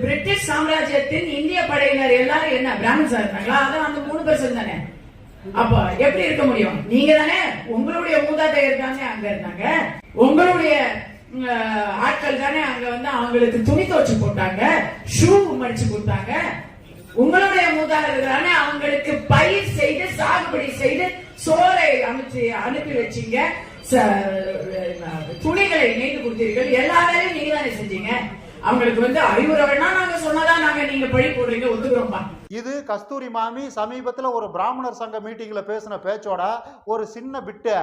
British சாம்ராஜ்யத்தின் இந்திய படையினர் எல்லாரும் என்ன பிராமின்ஸா இருந்தாங்களா அதான் அந்த மூணு பர்சன்ட் தானே அப்ப எப்படி இருக்க முடியும்? நீங்க தானே? உங்களுடைய மூதாதையர் இருக்காங்க அங்க இருந்தாங்க உங்களுடைய ஆட்கள் தானே அங்க வந்து அவங்களுக்கு துணி துவச்சு போட்டாங்க ஷூ மடிச்சு கொடுத்தாங்க உங்களுடைய மூதாதையர்களான தானே அவங்களுக்கு பயிர் செய்து சாகுபடி செய்து சோறை அமைச்சு அனுப்பி வச்சீங்க. ச- துணிகளை நெய்து கொடுத்தீர்கள். எல்லா வேலையும் நீங்க தானே செஞ்சீங்க. அவங்களுக்கு வந்து அறிவுரைனா நாங்க சொன்னதா நாங்க நீங்க பழி போடுறீங்க ஒத்துக்கிறோம்பா. இது கஸ்தூரி மாமி சமீபத்தில் ஒரு பிராமணர் சங்க மீட்டிங்கில் பேசின பேச்சோட ஒரு சின்ன பிட்டு.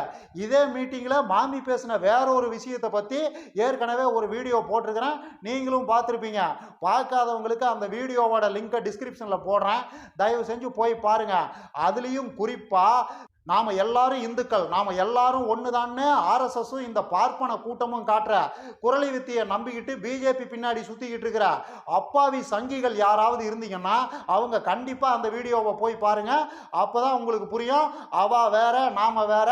இதே மீட்டிங்கில் மாமி பேசின வேற ஒரு விஷயத்தை பற்றி ஏற்கனவே ஒரு வீடியோ போட்டிருக்கிறேன். நீங்களும் பார்த்துருப்பீங்க. பார்க்காதவங்களுக்கு அந்த வீடியோவோட லிங்கை டிஸ்கிரிப்ஷனில் போடுறேன். தயவு செஞ்சு போய் பாருங்கள் அதுலேயும் குறிப்பாக நாம் எல்லாரும் இந்துக்கள் நாம் எல்லாரும் ஒன்று தான்னு ஆர்எஸ்எஸும் இந்த பார்ப்பன கூட்டமும் காட்டுற குரலி வித்தியை நம்பிக்கிட்டு பிஜேபி பின்னாடி சுற்றிக்கிட்டு இருக்கிற அப்பாவி சங்கிகள் யாராவது இருந்தீங்கன்னா அவங்க கண்டிப்பாக அந்த வீடியோவை போய் பாருங்க. அப்போ தான் உங்களுக்கு புரியும் அவ வேற நாம வேற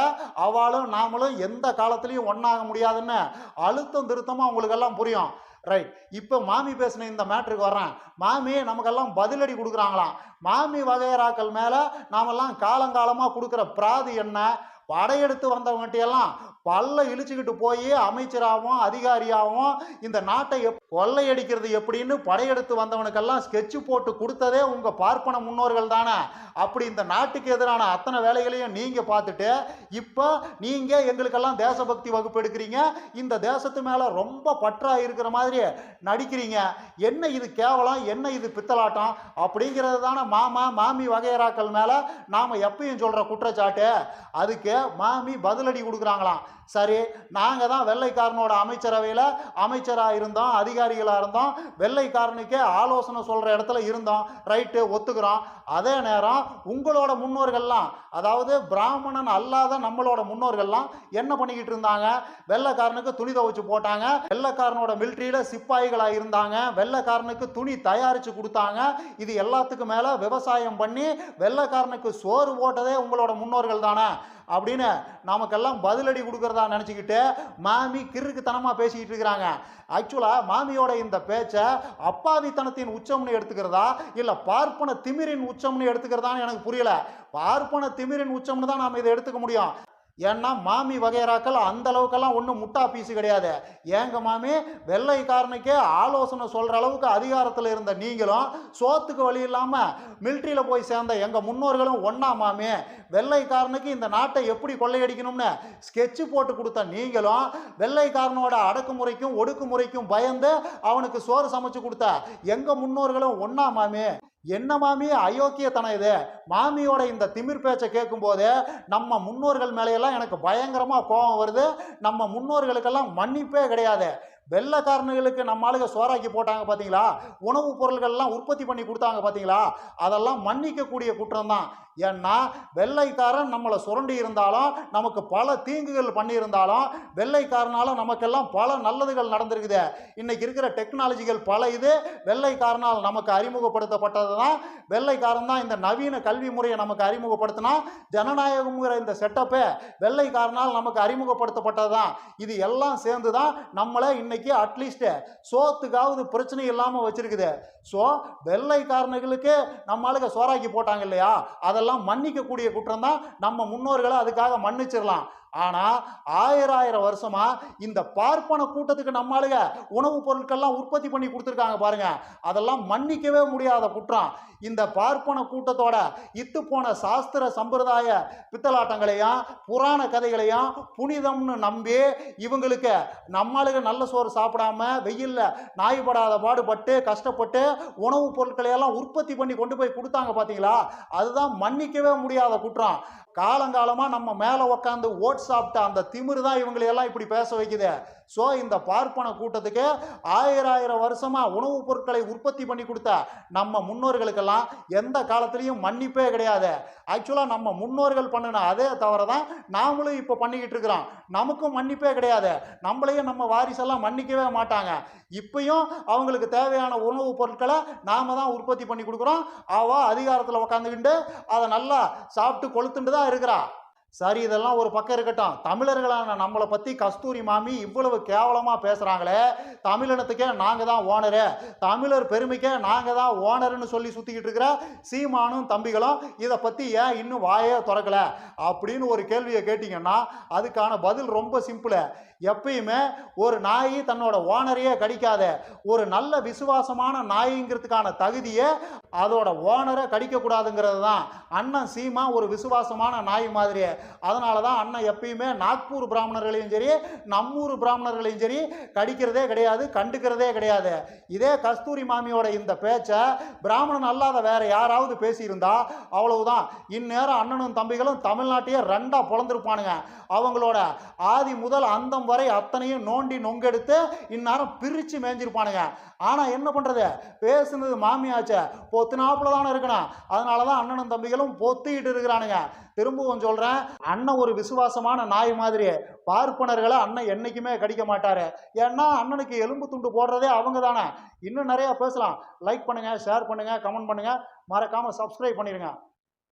அவளும் நாமளும் எந்த காலத்துலேயும் ஒன்றாக முடியாதுன்னு அழுத்தம் திருத்தமாக உங்களுக்கெல்லாம் புரியும். ரைட் இப்போ மாமி பேசின இந்த மேட்ருக்கு வர்றேன். மாமி நமக்கெல்லாம் பதிலடி கொடுக்குறாங்களாம். மாமி வகையறாக்கள் மேலே நாமெல்லாம் காலங்காலமாக கொடுக்குற பிராதி என்ன? படையெடுத்து வந்தவங்ககிட்ட எல்லாம் பல்ல இழிச்சுக்கிட்டு போய் அமைச்சராகவும் அதிகாரியாகவும் இந்த நாட்டை எப் கொள்ளையடிக்கிறது எப்படின்னு படையெடுத்து வந்தவனுக்கெல்லாம் ஸ்கெட்சு போட்டு கொடுத்ததே உங்கள் பார்ப்பன முன்னோர்கள் தானே. அப்படி இந்த நாட்டுக்கு எதிரான அத்தனை வேலைகளையும் நீங்கள் பார்த்துட்டு இப்போ நீங்கள் எங்களுக்கெல்லாம் தேசபக்தி வகுப்பு எடுக்கிறீங்க. இந்த தேசத்து மேலே ரொம்ப பற்றா இருக்கிற மாதிரி நடிக்கிறீங்க. என்ன இது கேவலம்? என்ன இது பித்தலாட்டம்? அப்படிங்கிறது தானே மாமா மாமி வகையறாக்கள் மேலே நாம் எப்பயும் சொல்கிற குற்றச்சாட்டு. அதுக்கு மாமி பதிலடி கொடுக்குறாங்களாம். சரி நாங்கள் தான் வெள்ளைக்காரனோட அமைச்சரவையில் அமைச்சராக இருந்தோம் அதிகாரிகளாக இருந்தோம் வெள்ளைக்காரனுக்கே ஆலோசனை சொல்கிற இடத்துல இருந்தோம் ரைட்டு ஒத்துக்கிறோம். அதே நேரம் உங்களோட முன்னோர்கள்லாம் அதாவது பிராமணன் அல்லாத நம்மளோட முன்னோர்கள்லாம் என்ன பண்ணிக்கிட்டு இருந்தாங்க? வெள்ளைக்காரனுக்கு துணி துவைச்சு போட்டாங்க வெள்ளைக்காரனோட மிலிட்ரியில் சிப்பாய்களாக இருந்தாங்க வெள்ளைக்காரனுக்கு துணி தயாரித்து கொடுத்தாங்க. இது எல்லாத்துக்கும் மேலே விவசாயம் பண்ணி வெள்ளைக்காரனுக்கு சோறு போட்டதே உங்களோட முன்னோர்கள் தானே அப்படின்னு நமக்கெல்லாம் பதிலடி கொடுக்கறதா நினச்சிக்கிட்டு மாமி கிறுக்குத்தனமாக பேசிக்கிட்டு இருக்கிறாங்க. ஆக்சுவலாக மாமியோட இந்த பேச்சை அப்பாவித்தனத்தின் உச்சம்னு எடுத்துக்கிறதா? இல்லை பார்ப்பன திமிரின் உச்சம்னு எடுத்துக்கிறதான்னு எனக்கு புரியல. பார்ப்பன திமிரின் உச்சம்னு தான் நாம் இதை எடுத்துக்க முடியும். ஏன்னா மாமி வகையராக்கள் அந்த அளவுக்கெல்லாம் ஒன்றும் முட்டா பீஸு கிடையாது. ஏங்க மாமி? வெள்ளைக்காரனுக்கே ஆலோசனை சொல்கிற அளவுக்கு அதிகாரத்தில் இருந்த நீங்களும் சோத்துக்கு வழி இல்லாமல் மிலிட்ரியில் போய் சேர்ந்த எங்கள் முன்னோர்களும் ஒன்றா மாமி. வெள்ளைக்காரனுக்கு இந்த நாட்டை எப்படி கொள்ளையடிக்கணும்னு ஸ்கெட்சு போட்டு கொடுத்த நீங்களும் வெள்ளைக்காரனோட அடக்குமுறைக்கும் ஒடுக்குமுறைக்கும் பயந்து அவனுக்கு சோறு சமைச்சு கொடுத்த எங்கள் முன்னோர்களும் ஒன்றா மாமி. என்ன மாமி அயோக்கியத்தனம் இது? மாமியோட இந்த திமிர் பேச்சை கேட்கும்போது நம்ம முன்னோர்கள் மேலையெல்லாம் எனக்கு பயங்கரமாக கோபம் வருது. நம்ம முன்னோர்களுக்கெல்லாம் மன்னிப்பே கிடையாது. வெள்ளக்காரனுகளுக்கு நம்ம ஆளுங்க சோறாக்கி போட்டாங்க பார்த்தீங்களா உணவுப் பொருள்கள்லாம் உற்பத்தி பண்ணி கொடுத்தாங்க பார்த்தீங்களா அதெல்லாம் மன்னிக்கக்கூடிய குற்றம் தான் ஏன்னா வெள்ளைக்காரன் நம்மளை சுரண்டி இருந்தாலும் நமக்கு பல தீங்குகள் பண்ணியிருந்தாலும் வெள்ளைக்காரனால் நமக்கெல்லாம் பல நல்லதுகள் நடந்திருக்குது. இன்னைக்கு இருக்கிற டெக்னாலஜிகள் பல இது வெள்ளைக்காரனால் நமக்கு அறிமுகப்படுத்தப்பட்டது தான் வெள்ளைக்காரன் தான் இந்த நவீன கல்வி முறையை நமக்கு அறிமுகப்படுத்தினா ஜனநாயகம்ங்கிற இந்த செட்டப்பே வெள்ளைக்காரனால் நமக்கு அறிமுகப்படுத்தப்பட்டது தான் இது எல்லாம் சேர்ந்து தான் நம்மளை இன்னைக்கு அட்லீஸ்ட் சோத்துக்காவது பிரச்சனை இல்லாமல் வச்சிருக்குது. ஸோ வெள்ளைக்காரனுகளுக்கு நம்ம ஆளுங்க சோறாக்கி போட்டாங்க இல்லையா? அதெல்லாம் மன்னிக்கக்கூடிய குற்றம் தான் நம்ம முன்னோர்களை அதுக்காக மன்னிச்சிடலாம். ஆனால் ஆயிரம் ஆயிரம் வருஷமா இந்த பார்ப்பன கூட்டத்துக்கு நம்ம உணவுப் பொருட்கள்லாம் உற்பத்தி பண்ணி கொடுத்துருக்காங்க பாருங்க. அதெல்லாம் மன்னிக்கவே முடியாத குற்றம். இந்த பார்ப்பன கூட்டத்தோட இத்து போன சாஸ்திர சம்பிரதாய பித்தலாட்டங்களையும் புராண கதைகளையும் புனிதம்னு நம்பி இவங்களுக்கு நம்மளுக்கு நல்ல சோறு சாப்பிடாம வெயில்ல நாய்படாத பாடுபட்டு கஷ்டப்பட்டு உணவுப் பொருட்களை எல்லாம் உற்பத்தி பண்ணி கொண்டு போய் கொடுத்தாங்க பார்த்தீங்களா அதுதான் மன்னிக்கவே முடியாத குற்றம். காலங்காலமாக நம்ம மேலே உட்காந்து ஓட் சாப்பிட்ட அந்த திமிரு தான் இவங்களையெல்லாம் இப்படி பேச வைக்குது. ஸோ இந்த பார்ப்பன கூட்டத்துக்கு ஆயிரம் ஆயிரம் வருஷமாக உணவுப் பொருட்களை உற்பத்தி பண்ணி கொடுத்த நம்ம முன்னோர்களுக்கெல்லாம் எந்த காலத்துலேயும் மன்னிப்பே கிடையாது. ஆக்சுவலாக நம்ம முன்னோர்கள் பண்ணின அதே தவிர தான் நாமளும் இப்போ பண்ணிக்கிட்டு இருக்கிறோம். நமக்கும் மன்னிப்பே கிடையாது. நம்மளையும் நம்ம வாரிசெல்லாம் மன்னிக்கவே மாட்டாங்க. இப்பையும் அவங்களுக்கு தேவையான உணவுப் பொருட்களை நாம் தான் உற்பத்தி பண்ணி கொடுக்குறோம். அவள் அதிகாரத்தில் உக்காந்துக்கிட்டு அதை நல்லா சாப்பிட்டு கொளுத்துட்டு தான் இருக்கிறா. சரி இதெல்லாம் ஒரு பக்கம் இருக்கட்டும். தமிழர்களான நம்மளை பற்றி கஸ்தூரி மாமி இவ்வளவு கேவலமாக பேசுகிறாங்களே தமிழினத்துக்கே நாங்கள் தான் ஓனரு தமிழர் பெருமைக்கே நாங்கள் தான் ஓனருன்னு சொல்லி சுற்றிக்கிட்டு இருக்கிற சீமானும் தம்பிகளும் இதை பற்றி ஏன் இன்னும் வாயே திறக்கலை? அப்படின்னு ஒரு கேள்வியை கேட்டிங்கன்னா அதுக்கான பதில் ரொம்ப சிம்பிளு எப்பயுமே ஒரு நாய் தன்னோட ஓனரையே கடிக்காத. ஒரு நல்ல விசுவாசமான நாய்ங்கிறதுக்கான தகுதியை அதோட ஓனரை கடிக்கக்கூடாதுங்கிறது தான். அண்ணன் சீமா ஒரு விசுவாசமான நாய் மாதிரியே. அதனால தான் அண்ணன் எப்பயுமே நாக்பூர் பிராமணர்களையும் சரி நம்மூர் பிராமணர்களையும் சரி கடிக்கிறதே கிடையாது கண்டுக்கிறதே கிடையாது. இதே கஸ்தூரி மாமியோட இந்த பேச்சை பிராமணன் அல்லாத வேற யாராவது பேசியிருந்தா அவ்வளவுதான். இந்நேரம் அண்ணனும் தம்பிகளும் தமிழ்நாட்டையே ரெண்டா பிளந்திருப்பானுங்க அவங்களோட ஆதி முதல் அந்தம் வரை அத்தனையும் நோண்டி நொங்கெடுத்து இந்நேரம் பிரித்து மேய்ஞ்சிருப்பானுங்க. ஆனால் என்ன பண்ணுறது பேசுனது மாமியாச்சே. பொத்துனாப்புல தானே இருக்கணும். அதனால தான் அண்ணனும் தம்பிகளும் பொத்திக்கிட்டு இருக்கிறானுங்க. திரும்பவும் சொல்கிறேன் அண்ணன் ஒரு விசுவாசமான நாய் மாதிரி பார்ப்பனர்களை அண்ணன் என்னைக்குமே கடிக்க மாட்டாரு. ஏன்னா அண்ணனுக்கு எலும்பு துண்டு போடுறதே அவங்க தானே. இன்னும் நிறையா பேசலாம். லைக் பண்ணுங்கள் ஷேர் பண்ணுங்கள் கமெண்ட் பண்ணுங்கள் மறக்காமல் சப்ஸ்கிரைப் பண்ணிடுங்க